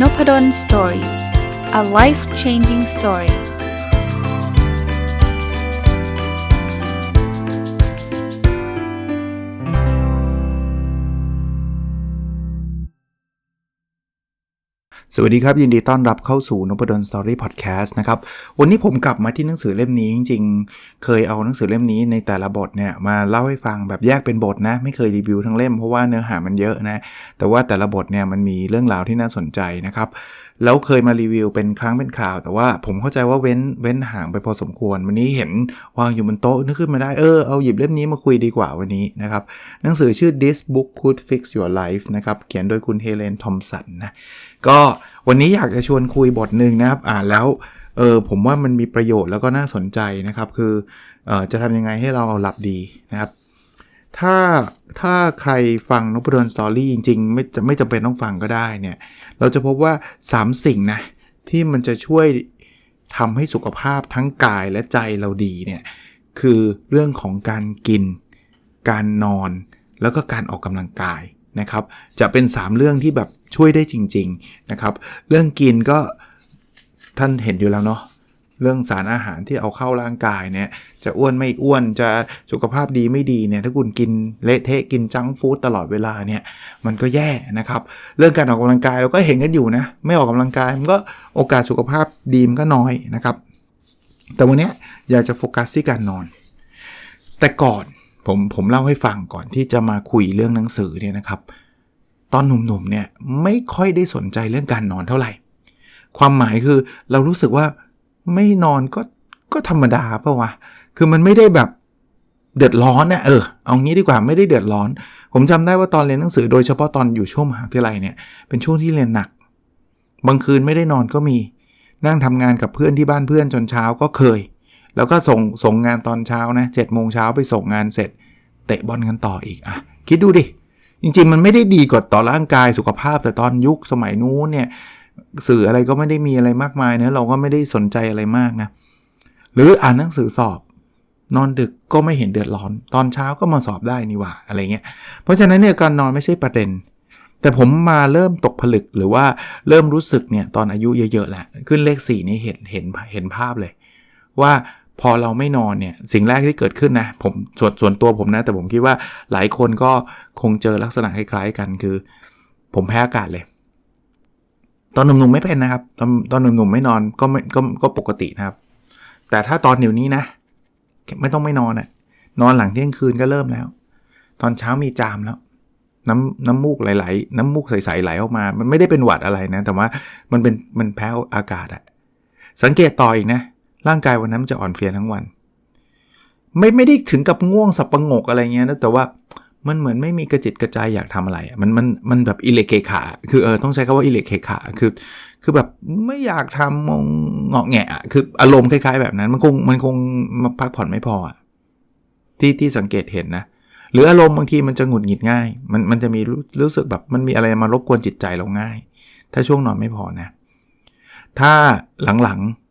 n o p ด d o n Story a life changing story. วัสดีครับ ยินดีต้อนรับเข้าสู่นพดลสตอรี่พอดแคสต์นะครับ วันนี้ผมกลับมาที่หนังสือเล่มนี้จริงๆ เคยเอาหนังสือเล่มนี้ในแต่ละบทเนี่ยมาเล่าให้ฟังแบบแยกเป็นบทนะ ไม่เคยรีวิวทั้งเล่มเพราะว่าเนื้อหามันเยอะนะ แต่ว่าแต่ละบทเนี่ยมันมีเรื่องราวที่น่าสนใจนะครับแล้วเคยมารีวิวเป็นครั้งเป็นคราว แต่ว่าผมเข้าใจว่าเว้นเว้นห่างไปพอสมควร วันนี้เห็นวางอยู่บนโต๊ะนึกขึ้นมาได้เออเอาหยิบเล่มนี้มาคุยดีกว่าวันนี้นะครับหนังสือชื่อ This Book Could Fix Your Life นะครับเขียนโดยคุณเฮเลนทอมสันนะก็ วันนี้อยากจะชวนคุยบทหนึ่งนะครับ อ่านแล้วเออผมว่ามันมีประโยชน์แล้วก็น่าสนใจนะครับ คือออจะทำยังไงให้เราหลับดีนะครับ ถ้าถ้าใครฟังนพดลสตอรี่จริงๆ ไม่ไม่จำเป็นต้องฟังก็ได้เนี่ย เราจะพบว่า 3 สิ่งนะที่มันจะช่วยทำให้สุขภาพทั้งกายและใจเราดีเนี่ยคือเรื่องของการกิน การนอนแล้วก็การออกกำลังกาย นะครับ จะเป็น 3 เรื่องที่แบบช่วยได้จริง ๆ นะครับ เรื่องกินก็ท่านเห็นอยู่แล้วเนาะเรื่องสารอาหารที่เอาเข้าร่างกายเนี่ย จะอ้วนไม่อ้วนจะสุขภาพดีไม่ดีเนี่ยถ้าคุณกินเละเทะกินจังฟู้ดตลอดเวลาเนี่ย มันก็แย่นะครับ เรื่องการออกกำลังกายเราก็เห็นกันอยู่นะ ไม่ออกกำลังกายมันก็โอกาสสุขภาพดีมันก็น้อยนะครับ แต่วันนี้อยากจะโฟกัสที่การนอน แต่ก่อน ผมผมเล่าให้ฟังก่อนที่จะมาคุยเรื่องหนังสือเนี่ยนะครับ ตอนหนุ่มๆเนี่ยไม่ค่อยได้สนใจเรื่องการนอนเท่าไหร่ ความหมายคือเรารู้สึกว่าไม่นอนก็ก็ธรรมดาเปล่าวะ คือมันไม่ได้แบบเดือดร้อนนะเออ เอางี้ดีกว่าไม่ได้เดือดร้อน ผมจำได้ว่าตอนเรียนหนังสือโดยเฉพาะตอนอยู่ช่วงมหาวิทยาลัยเนี่ยเป็นช่วงที่เรียนหนัก บางคืนไม่ได้นอนก็มี นั่งทำงานกับเพื่อนที่บ้านเพื่อนจนเช้าก็เคย แล้วก็ส่งส่งงานตอนเช้านะเจ็ดโมงเช้าไปส่งงานเสร็จ เตะบอลกันต่ออีกอะคิดดูดิ จริงๆ มันไม่ได้ดีกว่าต่อร่างกายสุขภาพ แต่ตอนยุคสมัยนู้นเนี่ยสื่ออะไรก็ไม่ได้มีอะไรมากมายนะเราก็ไม่ได้สนใจอะไรมากนะหรืออ่านหนังสือสอบ นอนดึกก็ไม่เห็นเดือดร้อน ตอนเช้าก็มาสอบได้นี่ว่าอะไรเงี้ยเพราะฉะนั้นเนี่ยการนอนไม่ใช่ประเด็น แต่ผมมาเริ่มตกผลึกหรือว่าเริ่มรู้สึกเนี่ยตอนอายุเยอะๆแหละขึ้นเลข4นี่เห็นเห็นเห็นภาพเลย ว่า พอเราไม่นอนเนี่ยสิ่งแรกที่เกิดขึ้นนะผมส่วนส่วนตัวผมนะ แต่ผมคิดว่าหลายคนก็คงเจอลักษณะคล้ายๆกันคือ ผมแพ้อากาศเลย ตอนหนุ่มๆไม่เป็นนะครับ ตอนตอนหนุ่มๆไม่นอนก็ไม่ก็ก็ปกตินะครับ แต่ถ้าตอนเดี๋ยวนี้นะ ไม่ต้องไม่นอนอะนอนหลังเที่ยงคืนก็เริ่มแล้ว ตอนเช้ามีจามแล้ว น้ำน้ำมูกไหลๆน้ำมูกใสๆไหลออกมา มันไม่ได้เป็นหวัดอะไรนะ แต่ว่ามันเป็นมันแพ้อากาศอะสังเกตต่ออีกนะ ร่างกายวันนั้นจะอ่อนเพลียทั้งวัน ไม่ไม่ได้ถึงกับง่วงสับประงกอะไรเงี้ยนะแต่ว่ามันเหมือนไม่มีกระจิตกระจายอยากทำอะไร มันมันมันแบบอิเล็กเคขา คือเออต้องใช้คำว่าอิเล็กเคขา คือ คือแบบไม่อยากทำมองเงาะแงะคืออารมณ์คล้าย ๆ แบบนั้น มันคงมันคงมาพักผ่อนไม่พออะที่ที่สังเกตเห็นนะ หรืออารมณ์บางทีมันจะหงุดหงิดง่าย มันมันจะมีรู้รู้สึกแบบมันมีอะไรมารบกวนจิตใจเราง่าย ถ้าช่วงนอนไม่พอนะ ถ้าหลังๆ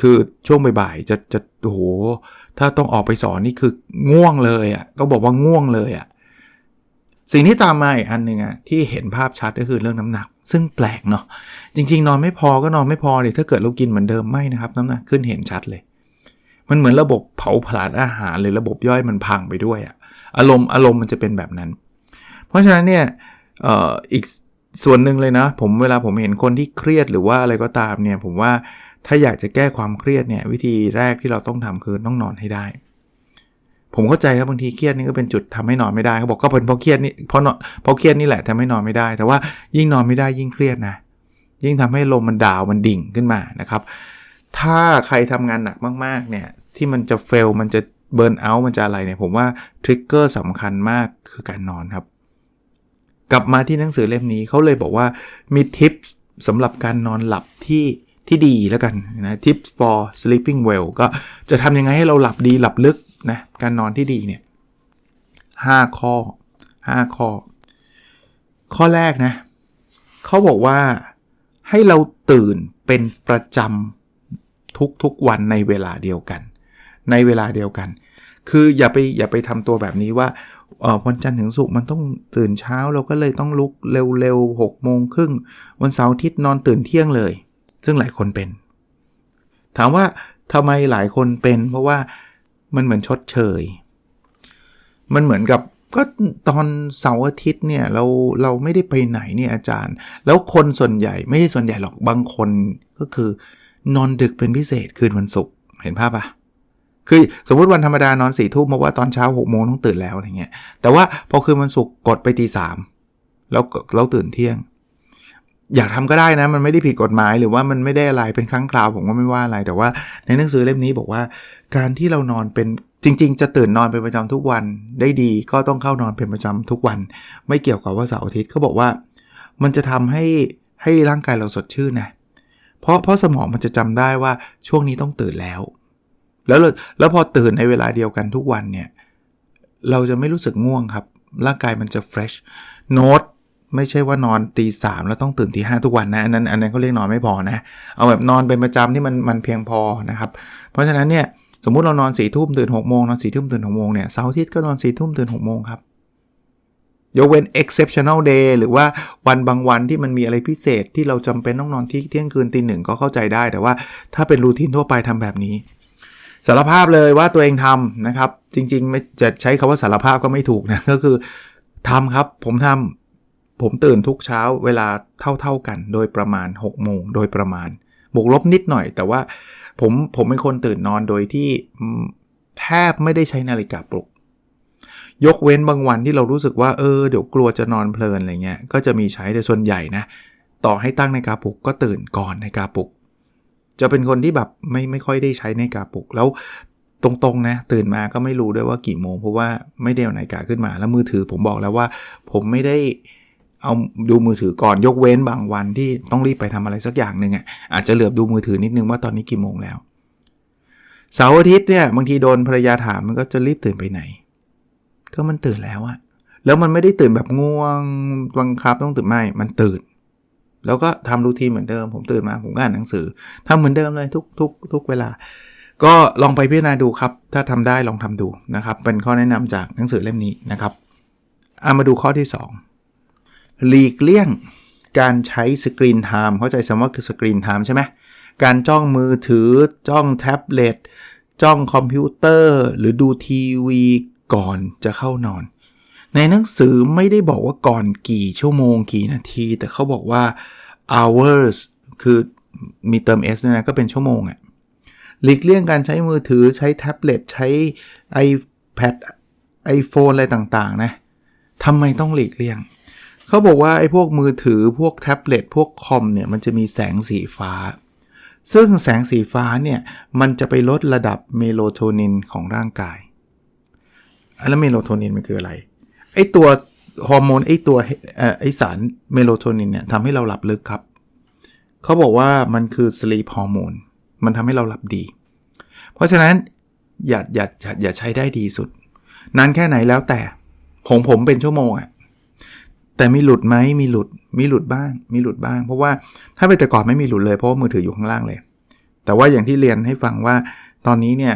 คือช่วงบ่ายๆจะจะโอ้โหถ้าต้องออกไปสอนนี่คือง่วงเลยอะ่ะต้องบอกว่าง่วงเลยอะ่ะสิ่งที่ตามมาอีกอันหนึ่งอะ่ะที่เห็นภาพชัดก็คือเรื่องน้ำหนัก ซึ่งแปลกเนาะจริง ๆ นอนไม่พอก็นอนไม่พอเลยถ้าเกิดเรากินเหมือนเดิมไม่นะครับ น้ำหนักขึ้นเห็นชัดเลย มันเหมือนระบบเผาผลาญอาหารหรือระบบย่อยมันพังไปด้วยอะอารมณ์อารมณ์มันจะเป็นแบบนั้น เพราะฉะนั้นเนี่ยอออีกส่วนหนึ่งเลยนะ ผมเวลาผมเห็นคนที่เครียดหรือว่าอะไรก็ตามเนี่ยผมว่า ถ้าอยากจะแก้ความเครียดเนี่ยวิธีแรกที่เราต้องทำคือต้องนอนให้ได้ ผมเข้าใจครับบางทีเครียดนี่ก็เป็นจุดทำให้นอนไม่ได้เขาบอกก็เป็นเพราะเครียดนี่เพราะเพราะเครียดนี่แหละทำให้นอนไม่ได้ แต่ว่ายิ่งนอนไม่ได้ยิ่งเครียดนะ ยิ่งทำให้ลมมันดาวมันดิ่งขึ้นมานะครับ ถ้าใครทำงานหนักมากๆเนี่ยที่มันจะเฟลมันจะเบิร์นเอาท์มันจะอะไรเนี่ยผมว่าทริกเกอร์สำคัญมากคือการนอนครับ กลับมาที่หนังสือเล่มนี้เขาเลยบอกว่ามีทิปสำหรับการนอนหลับที่ ที่ดีแล้วกันนะ tips for sleeping well ก็จะทำยังไงให้เราหลับดีหลับลึกนะการนอนที่ดีเนี่ย5ข้อ 5 ข้อ ข้อแรกนะเขาบอกว่าให้เราตื่นเป็นประจำทุกๆวันในเวลาเดียวกัน ในเวลาเดียวกัน คืออย่าไปอย่าไปทำตัวแบบนี้ว่าวันจันทร์ถึงศุกร์มันต้องตื่นเช้าเราก็เลยต้องลุกเร็วๆหกโมงครึ่งวันเสาร์อาทิตย์นอนตื่นเที่ยงเลย ซึ่งหลายคนเป็น ถามว่าทำไมหลายคนเป็น เพราะว่ามันเหมือนชดเชย มันเหมือนกับก็ตอนเสาร์อาทิตย์เนี่ยเราเราไม่ได้ไปไหนเนี่ยอาจารย์ แล้วคนส่วนใหญ่ไม่ใช่ส่วนใหญ่หรอกบางคนก็คือนอนดึกเป็นพิเศษคืนวันศุกร์เห็นภาพปะคือสมมติวันธรรมดานอนสี่ทุ่มมาว่าตอนเช้าหกโมงต้องตื่นแล้วอะไรเงี้ยแต่ว่าพอคืนวันศุกร์กดไปตีสามแล้วแล้วตื่นเที่ยง อยากทำก็ได้นะ มันไม่ได้ผิดกฎหมายหรือว่ามันไม่ได้อะไรเป็นครั้งคราวผมก็ไม่ว่าอะไร แต่ว่าในหนังสือเล่มนี้บอกว่า การที่เรานอนเป็นจริง ๆ จะตื่นนอนเป็นประจำทุกวันได้ดีก็ต้องเข้านอนเป็นประจำทุกวัน ไม่เกี่ยวกับว่าเสาร์อาทิตย์เขาบอกว่า มันจะทำให้ให้ร่างกายเราสดชื่นนะเพราะเพราะสมองมันจะจำได้ว่าช่วงนี้ต้องตื่นแล้ว แล้วแล้วพอตื่นในเวลาเดียวกันทุกวันเนี่ยเราจะไม่รู้สึกง่วงครับ ร่างกายมันจะ fresh โน้ต ไม่ใช่ว่านอนตีสามแล้วต้องตื่นตีห้าทุกวันนะอันนั้นอันนั้นเขาเรียกนอนไม่พอนะ เอาแบบนอนเป็นประจำที่มันมันเพียงพอนะครับ เพราะฉะนั้นเนี่ยสมมุติเรานอนสี่ทุ่มตื่นหกโมงนอนสี่ทุ่มตื่นหกโมงเนี่ยเสาร์อาทิตย์ก็นอนสี่ทุ่มตื่นหกโมงครับยกเว้น exceptional day หรือว่าวันบางวันที่มันมีอะไรพิเศษที่เราจำเป็นต้องนอนที่เที่ยงคืนตีหนึ่งก็เข้าใจได้ แต่ว่าถ้าเป็นรูทีนทั่วไปทำแบบนี้สารภาพเลยว่าตัวเองทำนะครับ จริงๆไม่จะใช้คาว่าสารภาพก็ไม่ถูกนะก็คือทำครับผมทำ ผมตื่นทุกเช้าเวลาเท่าๆกัน โดยประมาณ6โมงโดยประมาณ บวกลบนิดหน่อย แต่ว่าผมผมเป็นคนตื่นนอนโดยที่แทบไม่ได้ใช้นาฬิกาปลุก ยกเว้นบางวันที่เรารู้สึกว่าเออเดี๋ยวกลัวจะนอนเพลินอะไรเงี้ยก็จะมีใช้แต่ส่วนใหญ่นะ ต่อให้ตั้งนาฬิกาปลุกก็ตื่นก่อนนาฬิกาปลุก จะเป็นคนที่แบบไม่ไม่ค่อยได้ใช้นาฬิกาปลุกแล้วตรงๆนะตื่นมาก็ไม่รู้ด้วยว่ากี่โมงเพราะว่าไม่ได้เอานาฬิกาขึ้นมาแล้วมือถือผมบอกแล้วว่า ผมไม่ได้ เอาดูมือถือก่อนยกเว้นบางวันที่ต้องรีบไปทำอะไรสักอย่างหนึ่งอะอาจจะเหลือบดูมือถือนิดนึงว่าตอนนี้กี่โมงแล้วเสาร์อาทิตย์เนี่ยบางทีโดนภรรยาถามมันก็จะรีบตื่นไปไหน ก็มันตื่นแล้วอะแล้วมันไม่ได้ตื่นแบบง่วงบังคับต้องตื่นไม่ มันตื่น แล้วก็ทำรูทีนเหมือนเดิม ผมตื่นมาผมก็อ่านหนังสือทำเหมือนเดิมเลยทุกทุกทุกเวลา ก็ลองไปพิจารณาดูครับ ถ้าทำได้ลองทำดูนะครับ เป็นข้อแนะนำจากหนังสือเล่มนี้นะครับเอามาดูข้อที่ 2 หลีกเลี่ยงการใช้สกรีนไทม์เข้าใจสมว่าคือสกรีนไทม์ใช่ไหมการจ้องมือถือจ้องแท็บเล็ตจ้องคอมพิวเตอร์ หรือดูทีวีก่อนจะเข้านอน ในหนังสือไม่ได้บอกว่าก่อนกี่ชั่วโมงกี่นาที แต่เขาบอกว่า hours คือมีเติม s ด้วยนะก็เป็นชั่วโมงอะหลีกเลี่ยงการใช้มือถือใช้แท็บเล็ตใช้ iPad iPhone อะไรต่างๆนะทำไมต้องหลีกเลี่ยง เขาบอกว่าไอ้พวกมือถือพวกแท็บเล็ตพวกคอมเนี่ยมันจะมีแสงสีฟ้า ซึ่งแสงสีฟ้าเนี่ยมันจะไปลดระดับเมโลโทนินของร่างกายแล้วเมโลโทนินมันคืออะไรไอ้ตัวฮอร์โมนไอ้ตัวไอ้สารเมโลโทนินเนี่ยทำให้เราหลับลึกครับเขาบอกว่ามันคือสลีปฮอร์โมนมันทำให้เราหลับดี เพราะฉะนั้นอย่าอย่าอย่าอย่าใช้ได้ดีสุด นานแค่ไหนแล้วแต่ของผมเป็นชั่วโมงอะ แต่มีหลุดไหมมีหลุดมีหลุดบ้าง มีหลุดบ้าง เพราะว่าถ้าเป็นแต่ก่อนไม่มีหลุดเลยเพราะว่ามือถืออยู่ข้างล่างเลย แต่ว่าอย่างที่เรียนให้ฟังว่าตอนนี้เนี่ย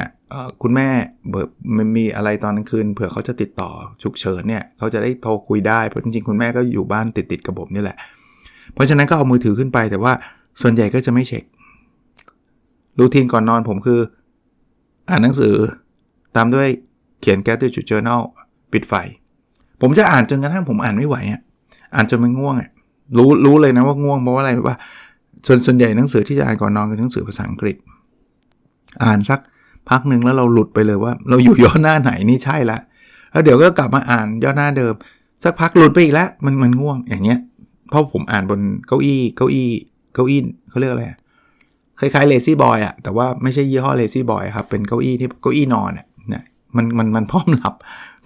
คุณแม่เบิมันมีอะไรตอนกลางคืนเผื่อเขาจะติดต่อฉุกเฉินเนี่ยเขาจะได้โทรคุยได้เพราะจริงๆคุณแม่ก็อยู่บ้านติดติดกับผมนี่แหละ เพราะฉะนั้นก็เอามือถือขึ้นไป แต่ว่าส่วนใหญ่ก็จะไม่เช็ครูทีนก่อนนอนผมคือ อ่านหนังสือ ตามด้วยเขียน gratitude journal ปิดไฟ ผมจะอ่านจนกระทั่งผมอ่านไม่ไหวอะอ่านจนมันง่วงอะรู้รู้เลยนะว่าง่วงเพราะว่าอะไรว่าส่วนส่วนใหญ่หนังสือที่จะอ่านก่อนนอนคือหนังสือภาษาอังกฤษ อ่านสักพักหนึ่งแล้วเราหลุดไปเลยว่า เราอยู่ย่อหน้าไหนนี่ใช่ละแล้วเดี๋ยวก็กลับมาอ่านย่อหน้าเดิม สักพักหลุดไปอีกแล้วมันมันง่วงอย่างเงี้ยเพราะผมอ่านบนเก้าอี้เก้าอี้เก้าอี้เขาเรียกอะไรคล้ายๆเลซี่บอยอะแต่ว่าไม่ใช่ยี่ห้อเลซี่บอยครับเป็นเก้าอี้ที่เก้าอี้นอนอะนะมันมันมันพร้อมหลับ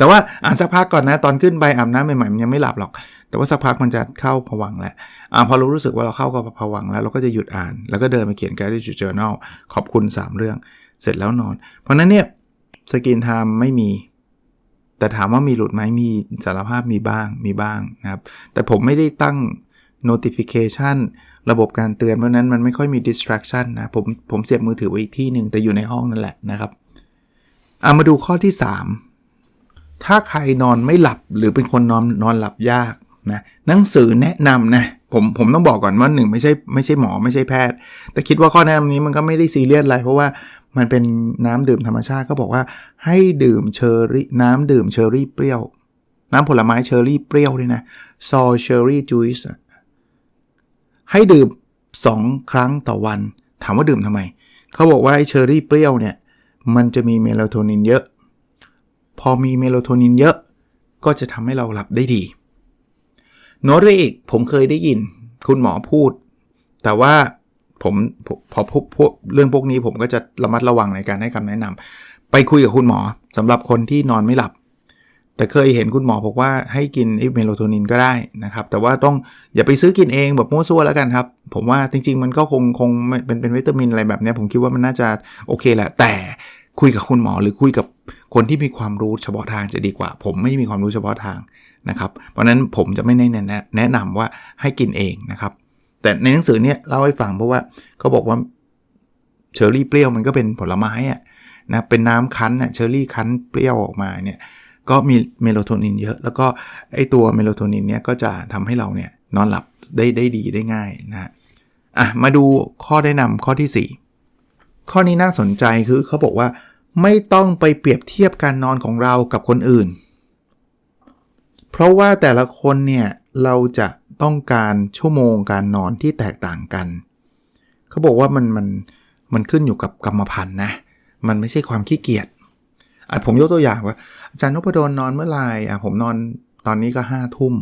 แต่ว่าอ่านสักพักก่อนนะตอนขึ้นไปอาบน้ำใหม่ๆมันยังไม่หลับหรอก แต่ว่าสักพักมันจะเข้าผวังแหละอ่าพอเรารู้สึกว่าเราเข้ากับผวังแล้วเราก็จะหยุดอ่าน แล้วก็เดินไปเขียน gratitude journal ขอบคุณ 3 เรื่อง เสร็จแล้วนอน เพราะนั้นเนี่ยสกินไทม์ไม่มี แต่ถามว่ามีหลุดไหมมีสารภาพมีบ้างมีบ้างนะครับแต่ผมไม่ได้ตั้ง notification ระบบการเตือนเพราะนั้นมันไม่ค่อยมี distraction นะผมผมเสียบมือถือไว้อีกที่หนึ่งแต่อยู่ในห้องนั่นแหละนะครับเอามาดูข้อที่ 3 ถ้าใครนอนไม่หลับหรือเป็นคนนอนนอนหลับยากนะหนังสือแนะนำนะผมผมต้องบอกก่อนว่าหนึ่งไม่ใช่ไม่ใช่หมอไม่ใช่แพทย์ แต่คิดว่าข้อแนะนำนี้มันก็ไม่ได้ซีเรียสอะไร เพราะว่ามันเป็นน้ำดื่มธรรมชาติก็บอกว่าให้ดื่มเชอร์รี่น้ำดื่มเชอร์รี่เปรี้ยว น้ำผลไม้เชอร์รี่เปรี้ยวด้วยนะซอเชอร์รี่จูสให้ดื่ม 2 ครั้งต่อวัน ถามว่าดื่มทำไม เขาบอกว่าไอ้เชอร์รี่เปรี้ยวเนี่ยมันจะมีเมลาโทนินเยอะ พอมีเมโลโทนินเยอะ ก็จะทำให้เราหลับได้ดีโนตอีกผมเคยได้ยิน คุณหมอพูด แต่ว่าผมพอพบเรื่องพวกนี้ผมก็จะระมัดระวังในการให้คำแนะนำไปคุยกับคุณหมอสำหรับคนที่นอนไม่หลับ แต่เคยเห็นคุณหมอบอกว่าให้กินเมโลโทนินก็ได้นะครับ แต่ว่าต้องอย่าไปซื้อกินเองแบบมั่วซั่วแล้วกันครับ ผมว่าจริง ๆ มันก็คงคงเป็นเป็นวิตามินอะไรแบบนี้ผมคิดว่ามันน่าจะโอเคแหละแต่คุยกับคุณหมอหรือคุยกับ คนที่มีความรู้เฉพาะทางจะดีกว่า ผมไม่มีความรู้เฉพาะทางนะครับ เพราะนั้นผมจะไม่แนะแนะนำว่าให้กินเองนะครับ แต่ในหนังสือเนี้ยเล่าให้ฟังเพราะว่าเขาบอกว่าเชอร์รี่เปรี้ยวมันก็เป็นผลไม้อะนะเป็นน้ำคั้นอะเชอร์รี่คั้นเปรี้ยวออกมาเนี่ยก็มีเมโลโทนินเยอะ แล้วก็ไอตัวเมโลโทนินเนี้ยก็จะทำให้เราเนี่ยนอนหลับได้ได้ดีได้ง่ายนะอะมาดูข้อแนะนำข้อที่ 4 ข้อนี้น่าสนใจคือเขาบอกว่า ไม่ต้องไปเปรียบเทียบการนอนของเรากับคนอื่น เพราะว่าแต่ละคนเนี่ยเราจะต้องการชั่วโมงการนอนที่แตกต่างกัน เขาบอกว่ามันมันมันขึ้นอยู่กับกรรมพันธุ์นะ มันไม่ใช่ความขี้เกียจผมยกตัวอย่างว่า อาจารย์นพดลนอนเมื่อไหร่อะผมนอนตอนนี้ก็ห้าทุ่ม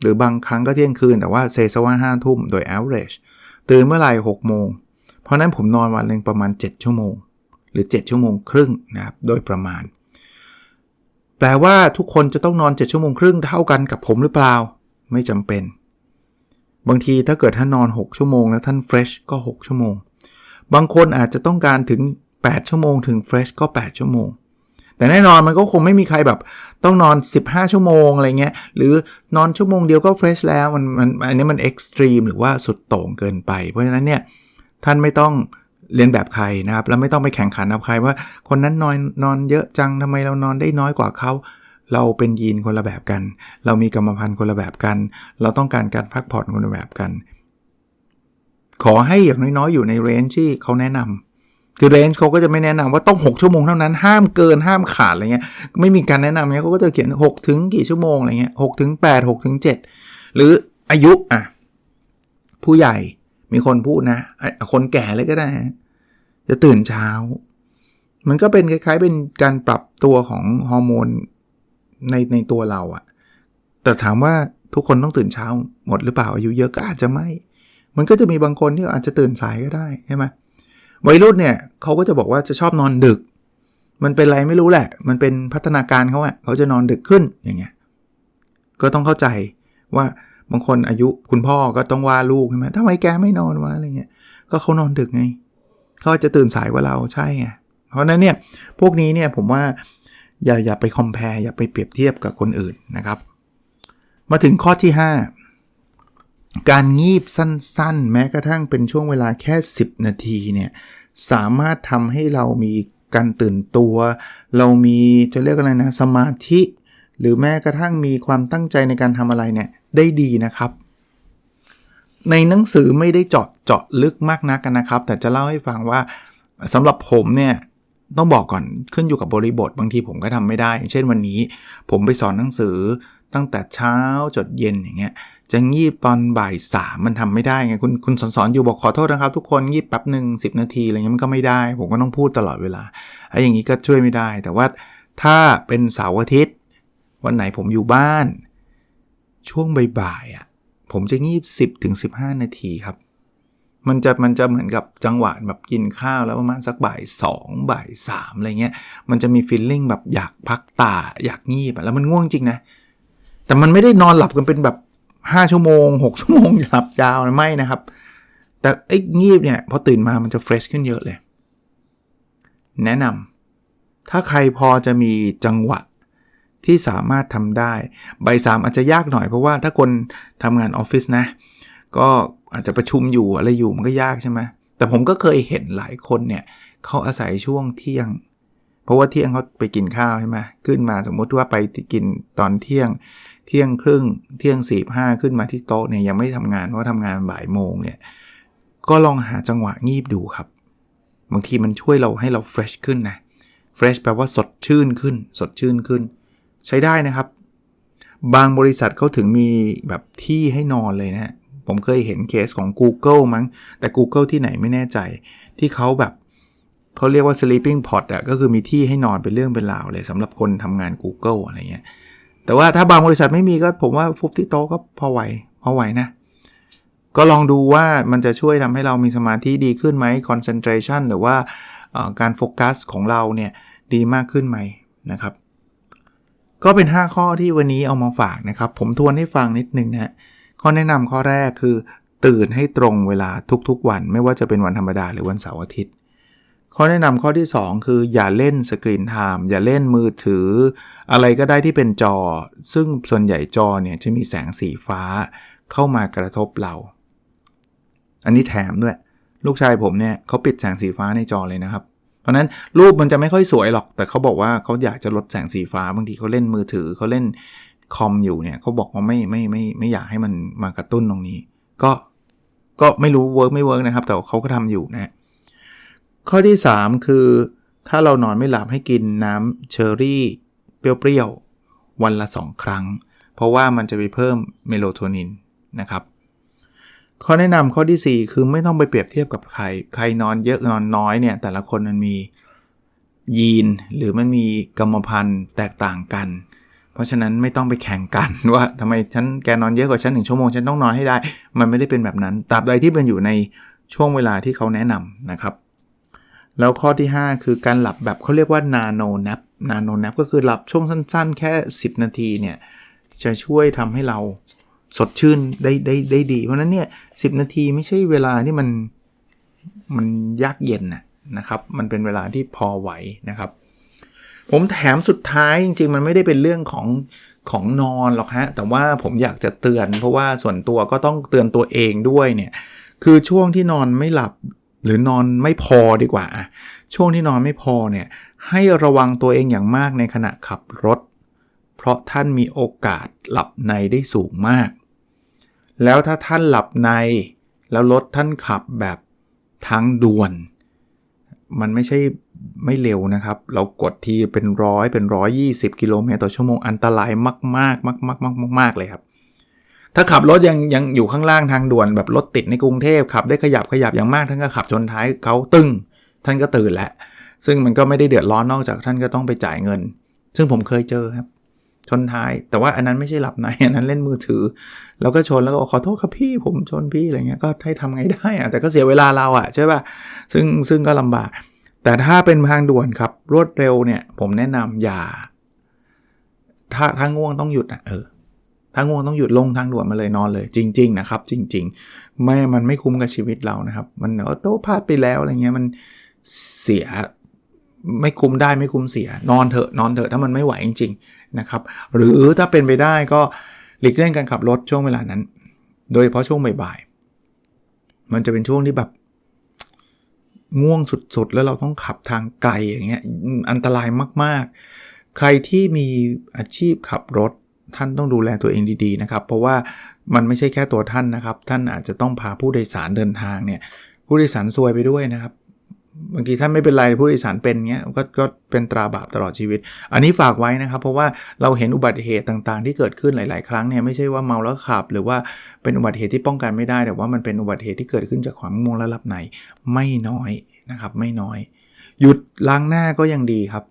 หรือบางครั้งก็เที่ยงคืน แต่ว่าเซซว่าห้าทุ่มโดย average ตื่นเมื่อไหร่หกโมง เพราะนั้นผมนอนวันหนึ่งประมาณ 7 ชั่วโมง หรือ 7 ชั่วโมงครึ่งนะครับโดยประมาณ แปลว่าทุกคนจะต้องนอน 7 ชั่วโมงครึ่งเท่ากันกับผมหรือเปล่า ไม่จำเป็น บางทีถ้าเกิดท่านนอน 6 ชั่วโมงแล้วท่านเฟรชก็ 6 ชั่วโมง บางคนอาจจะต้องการถึง 8 ชั่วโมงถึงเฟรชก็ 8 ชั่วโมงแต่แน่นอนมันก็คงไม่มีใครแบบต้องนอน 15 ชั่วโมงอะไรเงี้ยหรือนอนชั่วโมงเดียวก็เฟรชแล้วมันมันอันนี้มันเอ็กซ์ตรีมหรือว่าสุดโต่งเกินไป เพราะฉะนั้นเนี่ยท่านไม่ต้อง เรียนแบบใครนะครับ แล้วไม่ต้องไปแข่งขันกับใครว่า คนนั้นนอนนอนเยอะจังทำไมเรานอนได้น้อยกว่าเขาเราเป็นยีนคนละแบบกัน เรามีกรรมพันธุ์คนละแบบกัน เราต้องการการพักผ่อนคนละแบบกัน ขอให้อย่างน้อยๆอยู่ในเรนจ์ที่เขาแนะนำคือเรนจ์เขาก็จะไม่แนะนำว่าต้อง 6 ชั่วโมงเท่านั้นห้ามเกินห้ามขาดอะไรเงี้ยไม่มีการแนะนำเนี้ยเขาก็จะเขียน 6 ถึงกี่ชั่วโมงอะไรเงี้ยหถึง8 6ถึง7หรืออายุอะผู้ใหญ่ มีคนพูดนะคนแก่เลยก็ได้ จะตื่นเช้า มันก็เป็นคล้ายๆเป็นการปรับตัวของฮอร์โมนในในตัวเราอะแต่ถามว่าทุกคนต้องตื่นเช้าหมดหรือเปล่าอายุเยอะก็อาจจะไม่ มันก็จะมีบางคนที่อาจจะตื่นสายก็ได้ใช่ไหมวัยรุ่นเนี่ยเขาก็จะบอกว่าจะชอบนอนดึก มันเป็นไรไม่รู้แหละ มันเป็นพัฒนาการเขาอะเขาจะนอนดึกขึ้นอย่างเงี้ยก็ต้องเข้าใจว่า บางคนอายุคุณพ่อก็ต้องว่าลูกใช่ไหมทำไมแกไม่นอนวะอะไรเงี้ย ก็เขานอนดึกไง เขาจะตื่นสายกว่าเราใช่ไง เพราะนั้นเนี่ยพวกนี้เนี่ยผมว่าอย่าอย่าไปคอมเพลอย่าไปเปรียบเทียบกับคนอื่นนะครับ มาถึงข้อที่ 5 การงีบสั้นๆ แม้กระทั่งเป็นช่วงเวลาแค่ 10 นาทีเนี่ยสามารถทำให้เรามีการตื่นตัว เรามีจะเรียกอะไรนะสมาธิ หรือแม้กระทั่งมีความตั้งใจในการทำอะไรเนี่ย ได้ดีนะครับ ในหนังสือไม่ได้เจาะเจาะลึกมากนักกันนะครับ แต่จะเล่าให้ฟังว่าสำหรับผมเนี่ยต้องบอกก่อนขึ้นอยู่กับบริบทบางทีผมก็ทำไม่ได้เช่นวันนี้ ผมไปสอนหนังสือตั้งแต่เช้าจดเย็นอย่างเงี้ยจะงีบตอนบ่ายสามมันทำไม่ได้ไงคุณคุณสอนสอนอยู่บอกขอโทษนะครับ ทุกคนงีบแป๊บหนึ่งสินาทีอะไรเงี้ยมันก็ไม่ได้ ผมก็ต้องพูดตลอดเวลาไอ้อย่างนี้ก็ช่วยไม่ได้ แต่ว่าถ้าเป็นเสาร์อาทิตย์ วันไหนผมอยู่บ้าน ช่วงบ่ายๆอะผมจะงีบ 10ถึง15 นาทีครับ มันจะมันจะเหมือนกับจังหวะแบบกินข้าวแล้วประมาณสักบ่าย2บ่าย3อะไรเงี้ย มันจะมีฟีลลิ่งแบบอยากพักตาอยากงีบแล้วมันง่วงจริงนะ แต่มันไม่ได้นอนหลับกันเป็นแบบ 5 ชั่วโมง 6 ชั่วโมงหลับยาวนะไม่นะครับ แต่ไอ้งีบเนี่ยพอตื่นมามันจะเฟรชขึ้นเยอะเลย แนะนำถ้าใครพอจะมีจังหวะ ที่สามารถทำได้ ใบสามอาจจะยากหน่อยเพราะว่าถ้าคนทำงานออฟฟิศนะ ก็อาจจะประชุมอยู่อะไรอยู่มันก็ยากใช่ไหมแต่ผมก็เคยเห็นหลายคนเนี่ยเขาอาศัยช่วงเที่ยง เพราะว่าเที่ยงเขาไปกินข้าวใช่ไหมขึ้นมาสมมุติว่าไปกินตอนเที่ยง เที่ยงครึ่งเที่ยงสี่ห้าขึ้นมาที่โต๊ะเนี่ยยังไม่ทำงานเพราะทำงานบ่ายโมงเนี่ยก็ลองหาจังหวะงีบดูครับ บางทีมันช่วยเราให้เราเฟรชขึ้นนะเฟรชแปลว่าสดชื่นขึ้น สดชื่นขึ้น ใช้ได้นะครับ บางบริษัทเขาถึงมีแบบที่ให้นอนเลยนะ ผมเคยเห็นเคสของ Google มั้ง แต่ Google ที่ไหนไม่แน่ใจ ที่เขาแบบเขาเรียกว่า sleeping pod อะก็คือมีที่ให้นอนเป็นเรื่องเป็นราวเลยสำหรับคนทำงาน Google อะไรเงี้ย แต่ว่าถ้าบางบริษัทไม่มีก็ผมว่าฟุบที่โต๊ะก็พอไหวพอไหวนะก็ลองดูว่ามันจะช่วยทำให้เรามีสมาธิดีขึ้นไหม concentration หรือว่าการโฟกัสของเราเนี่ยดีมากขึ้นไหมนะครับ ก็เป็น 5 ข้อที่วันนี้เอามาฝากนะครับ ผมทวนให้ฟังนิดนึงนะข้อแนะนำข้อแรกคือ ตื่นให้ตรงเวลาทุกๆวัน ไม่ว่าจะเป็นวันธรรมดาหรือวันเสาร์อาทิตย์ ข้อแนะนำข้อที่ 2 คืออย่าเล่นสกรีนไทม์อย่าเล่นมือถือ อะไรก็ได้ที่เป็นจอ ซึ่งส่วนใหญ่จอเนี่ยจะมีแสงสีฟ้าเข้ามากระทบเรา อันนี้แถมด้วย ลูกชายผมเนี่ยเขาปิดแสงสีฟ้าในจอเลยนะครับ เพราะนั้นรูปมันจะไม่ค่อยสวยหรอก แต่เขาบอกว่าเขาอยากจะลดแสงสีฟ้าบางทีเขาเล่นมือถือเขาเล่นคอมอยู่เนี่ยเขาบอกว่าไม่ไม่ไม่ไม่อยากให้มันมากระตุ้นตรงนี้ ก็ก็ไม่รู้เวิร์กไม่เวิร์กนะครับ แต่เขาก็ทำอยู่นะข้อที่ 3 คือ ถ้าเรานอนไม่หลับให้กินน้ำเชอร์รี่เปรี้ยวๆวันละ 2 ครั้ง เพราะว่ามันจะไปเพิ่มเมโลโทนินนะครับ ข้อแนะนำข้อที่ 4 คือไม่ต้องไปเปรียบเทียบกับใคร ใครนอนเยอะนอนน้อยเนี่ย แต่ละคนมันมียีนหรือมันมีกรรมพันธุ์แตกต่างกัน เพราะฉะนั้นไม่ต้องไปแข่งกันว่าทำไมฉันแกนอนเยอะกว่าฉันหนึ่งชั่วโมงฉันต้องนอนให้ได้ มันไม่ได้เป็นแบบนั้นตราบใดที่เป็นอยู่ในช่วงเวลาที่เขาแนะนำนะครับ แล้วข้อที่ 5 คือการหลับแบบเขาเรียกว่านาโนแนปนาโนแนปก็คือหลับช่วงสั้น ๆ แค่ 10 นาทีเนี่ยจะช่วยทำให้เรา สดชื่นได้ได้ได้ดี เพราะนั้นเนี่ยสินาทีไม่ใช่เวลาที่มันมันยากเย็นนะครับ มันเป็นเวลาที่พอไหวนะครับ ผมแถมสุดท้ายจริงๆ มันไม่ได้เป็นเรื่องของของนอนหรอกฮะ แต่ว่าผมอยากจะเตือน เพราะว่าส่วนตัวก็ต้องเตือนตัวเองด้วยเนี่ย คือช่วงที่นอนไม่หลับหรือนอนไม่พอดีกว่า ช่วงที่นอนไม่พอเนี่ยให้ระวังตัวเองอย่างมากในขณะขับรถ เพราะท่านมีโอกาสหลับในได้สูงมาก แล้วถ้าท่านหลับใน แล้วรถท่านขับแบบทางด่วน มันไม่ใช่ไม่เร็วนะครับ เรากดที่เป็นร้อยเป็นร้อยยี่สิบกิโลเมตรต่อชั่วโมงอันตรายมากมากมากมากมากมากเลยครับ ถ้าขับรถยังยังอยู่ข้างล่างทางด่วนแบบรถติดในกรุงเทพขับได้ขยับขยับอย่างมากท่านก็ขับชนท้ายเขาตึ้งท่านก็ตื่นแหล้วซึ่งมันก็ไม่ได้เดือดร้อนนอกจากท่านก็ต้องไปจ่ายเงิน ซึ่งผมเคยเจอครับ ชนท้าย แต่ว่าอันนั้นไม่ใช่หลับในอันนั้นเล่นมือถือ แล้วก็ชนแล้วก็ขอโทษครับพี่ผมชนพี่อะไรเงี้ยก็ให้ทำไงได้อะแต่ก็เสียเวลาเราอะใช่ป่ะซึ่งซึ่งก็ลำบาก แต่ถ้าเป็นทางด่วนครับรวดเร็วเนี่ยผมแนะนำอย่า ถ้าถ้าง่วงต้องหยุดอะเออถ้าง่วงต้องหยุดลงทางด่วนมาเลยนอนเลย จริง ๆ นะครับ จริง ๆ ไม่มันไม่คุ้มกับชีวิตเรานะครับ มันออโต้พลาดไปแล้วอะไรเงี้ยมันเสียไม่คุ้มได้ไม่คุ้มเสีย นอนเถอะนอนเถอะถ้ามันไม่ไหวจริง นะครับหรือถ้าเป็นไปได้ก็หลีกเลี่ยงการขับรถช่วงเวลานั้น โดยเฉพาะช่วงบ่ายๆมันจะเป็นช่วงที่แบบง่วงสุดๆ แล้วเราต้องขับทางไกลอย่างเงี้ยอันตรายมากๆ ใครที่มีอาชีพขับรถท่านต้องดูแลตัวเองดีๆนะครับ เพราะว่ามันไม่ใช่แค่ตัวท่านนะครับ ท่านอาจจะต้องพาผู้โดยสารเดินทางเนี่ยผู้โดยสารซวยไปด้วยนะครับ บางทีท่านไม่เป็นไรผู้โดยสารเป็นเงี้ยก็ก็เป็นตราบาปตลอดชีวิต อันนี้ฝากไว้นะครับ เพราะว่าเราเห็นอุบัติเหตุต่างๆ ที่เกิดขึ้นหลาย ๆ ครั้งเนี่ยไม่ใช่ว่าเมาแล้วขับ หรือว่าเป็นอุบัติเหตุที่ป้องกันไม่ได้ แต่ว่ามันเป็นอุบัติเหตุที่เกิดขึ้นจากความงงและหลับในไม่น้อยนะครับไม่น้อย หยุดล้างหน้าก็ยังดีครับ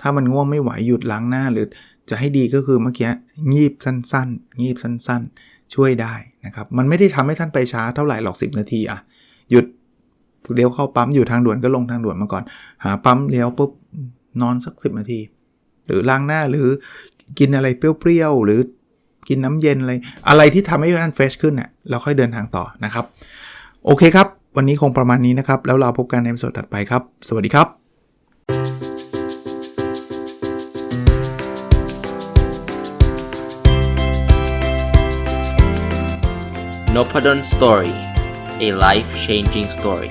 ถ้ามันง่วงไม่ไหวหยุดล้างหน้าหรือจะให้ดีก็คือเมื่อกี้งีบสั้นๆ งีบสั้นๆ ช่วยได้นะครับ มันไม่ได้ทำให้ท่านไปช้าเท่าไหร่หรอก 10 นาทีอะหยุด เลี้ยวเข้าปั๊มอยู่ทางด่วนก็ลงทางด่วนมาก่อน หาปั๊มเลี้ยวปุ๊บนอนสักสินาที หรือล้างหน้าหรือกินอะไรเปรี้ยวๆหรือกินน้ำเย็นอะไร อะไรที่ทำให้ท่านเฟรชขึ้นเนี่ยเราค่อยเดินทางต่อนะครับ โอเคครับ วันนี้คงประมาณนี้นะครับ แล้วเราพบกันในสดถัดไปครับ สวัสดีครับ n o p a d o n Story a life changing story